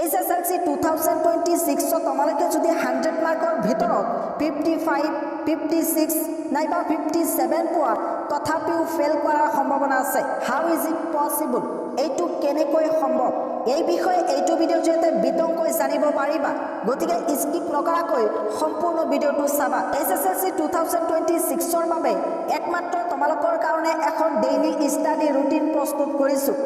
H S L C two thousand twenty ছিক্সত তোমালোকে যদি হাণ্ড্ৰেড মাৰ্কৰ ভিতৰত ফিফটি ফাইভ ফিফটি ছিক্স নাইবা ফিফটি ছেভেন পোৱা, তথাপিও ফেইল কৰাৰ সম্ভাৱনা আছে। হাউ ইজ ইট পচিবল এইটো কেনেকৈ সম্ভৱ? এই বিষয়ে এইটো ভিডিঅ'ৰ জৰিয়তে বিতংকৈ জানিব পাৰিবা। গতিকে স্কিপ নকৰাকৈ সম্পূৰ্ণ ভিডিঅ'টো চাবা। H S L C two thousand twenty ছিক্সৰ বাবে একমাত্ৰ তোমালোকৰ কাৰণে এখন ডেইলি ষ্টাডি ৰুটিন প্ৰস্তুত কৰিছোঁ।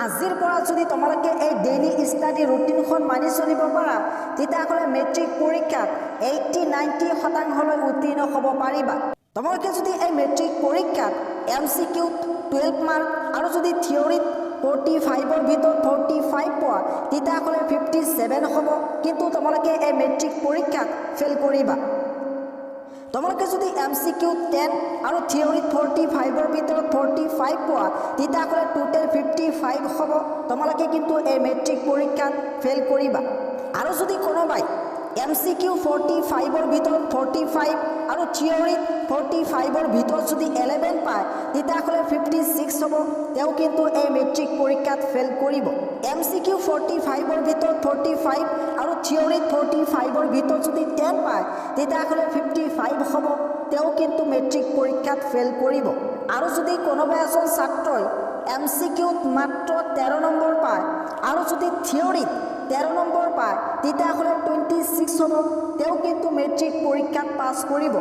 আজিৰ পৰা যদি তোমালোকে এই ডেইলি ষ্টাডি ৰুটিনখন মানি চলিব পাৰা তেতিয়াহ'লে মেট্ৰিক পৰীক্ষাত এইটটি নাইণ্টি শতাংশলৈ উত্তীৰ্ণ হ'ব পাৰিবা। তোমালোকে যদি এই মেট্ৰিক পৰীক্ষাত এম চি কিউত টুৱেল্ভ মাৰ্ক আৰু যদি থিয়ৰীত ফৰ্টি ফাইভৰ ভিতৰত ফৰ্টি ফাইভ পোৱা তেতিয়াহ'লে ফিফটি ছেভেন হ'ব। কিন্তু তোমালোকে এই মেট্ৰিক পৰীক্ষাত ফেইল কৰিবা। তোমালোকে যদি এম চি কিউ টেন আৰু থিয়ৰীত ফৰ্টি ফাইভৰ ভিতৰত ফৰ্টি ফাইভ পোৱা, তেতিয়াহ'লে টোটেল ফিফটি ফাইভ হ'ব। তোমালোকে কিন্তু এই মেট্ৰিক পৰীক্ষাত ফেইল কৰিবা। আৰু যদি কোনোবাই এম চি কিউ ফৰ্টি ফাইভৰ ভিতৰত ফৰ্টি ফাইভ আৰু থিয়ৰীত ফৰ্টি ফাইভৰ ভিতৰত যদি এলেভেন পায় তেতিয়াহ'লে ফিফটি ছিক্স হ'ব। তেওঁ কিন্তু এই মেট্ৰিক পৰীক্ষাত ফেইল কৰিব। এম চি কিউ ফৰ্টি ফাইভৰ ভিতৰত ফাইভ আৰু থিয়ৰীত ফৰ্টি ফাইভৰ ভিতৰত যদি টেন পায় তেতিয়াহ'লে ফিফটি ফাইভ হ'ব। তেওঁ কিন্তু মেট্ৰিক পৰীক্ষাত ফেইল কৰিব। আৰু যদি কোনোবা এজন ছাত্ৰই এম চি কিউত মাত্ৰ তেৰ নম্বৰ পায়। আৰু যদি থিয়ৰীত তেৰ নম্বৰ পায়, তেতিয়াহ'লে টুৱেণ্টি ছিক্স হ'ব তেওঁ কিন্তু মেট্ৰিক পৰীক্ষাত পাছ কৰিব।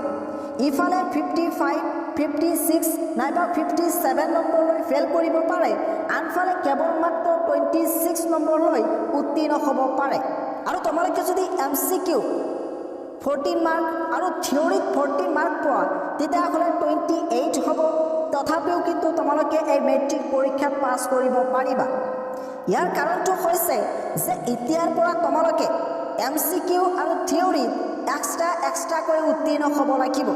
ইফালে ফিফটি ফাইভ ফিফটি ছিক্স নাইবা ফিফটি ছেভেন নম্বৰলৈ ফেইল কৰিব পাৰে। আনফালে কেৱল মাত্ৰ টুৱেণ্টি ছিক্স নম্বৰলৈ উত্তীৰ্ণ হ'ব পাৰে। আৰু তোমালোকে যদি M C Q fourteen mark আৰু থিয়ৰীত ফৰ্টিন মাৰ্ক পোৱা, তেতিয়াহ'লে টুৱেণ্টি এইট তথাপিও কিন্তু তোমালোকে এই মেট্ৰিক পৰীক্ষাত পাছ কৰিব পাৰিবা। ইয়াৰ কাৰণটো হৈছে যে এতিয়াৰ পৰা তোমালোকে এম চি কিউ আৰু থিয়ৰীত এক্সট্ৰা এক্সট্ৰাকৈ উত্তীৰ্ণ হ'ব লাগিব।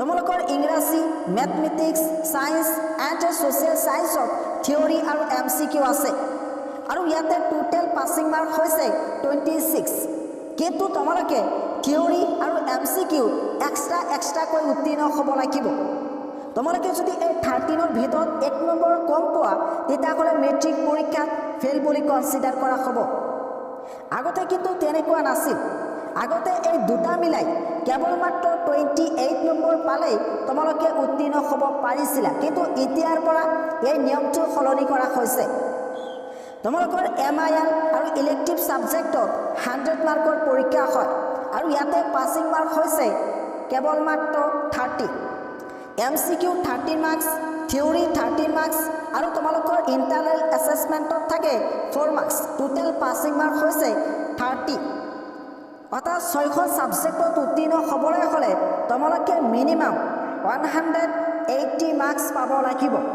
তোমালোকৰ ইংৰাজী মেথমেটিক্স ছায়েন্স এণ্ড ছ'চিয়েল ছায়েন্সত থিয়ৰী আৰু এম চি কিউ আছে। আৰু ইয়াতে টোটেল পাছিং মাৰ্ক হৈছে টুৱেণ্টি ছিক্স কিন্তু তোমালোকে থিয়ৰী আৰু এম চি কিউ এক্সট্ৰা এক্সট্ৰাকৈ উত্তীৰ্ণ হ'ব লাগিব। তোমালোকে যদি এই থাৰ্টিনৰ ভিতৰত এক নম্বৰ কম পোৱা তেতিয়াহ'লে মেট্ৰিক পৰীক্ষাত ফেইল বুলি কনচিডাৰ কৰা হ'ব। আগতে কিন্তু তেনেকুৱা নাছিল। আগতে এই দুটা মিলাই কেৱল মাত্ৰ টুৱেণ্টি এইট নম্বৰ পালেই তোমালোকে উত্তীৰ্ণ হ'ব পাৰিছিলা। কিন্তু এতিয়াৰ পৰা এই নিয়মটো সলনি কৰা হৈছে। তোমালোকৰ এম আই এল আৰু ইলেক্টিভ ছাবজেক্টত হাণ্ড্ৰেড মাৰ্কৰ পৰীক্ষা হয়। আৰু ইয়াতে পাছিং মাৰ্ক হৈছে কেৱল মাত্ৰ thirty M C Q thirty marks theory thirty marks আৰু তোমালোকৰ ইণ্টাৰনেল এছেছমেণ্টত থাকে four marks total passing mark হৈছে থাৰ্টি অৰ্থাৎ ছয়শো ছাবজেক্টত উত্তীৰ্ণ হ'বলৈ হ'লে তোমালোকে minimum one hundred eighty marks পাব লাগিব।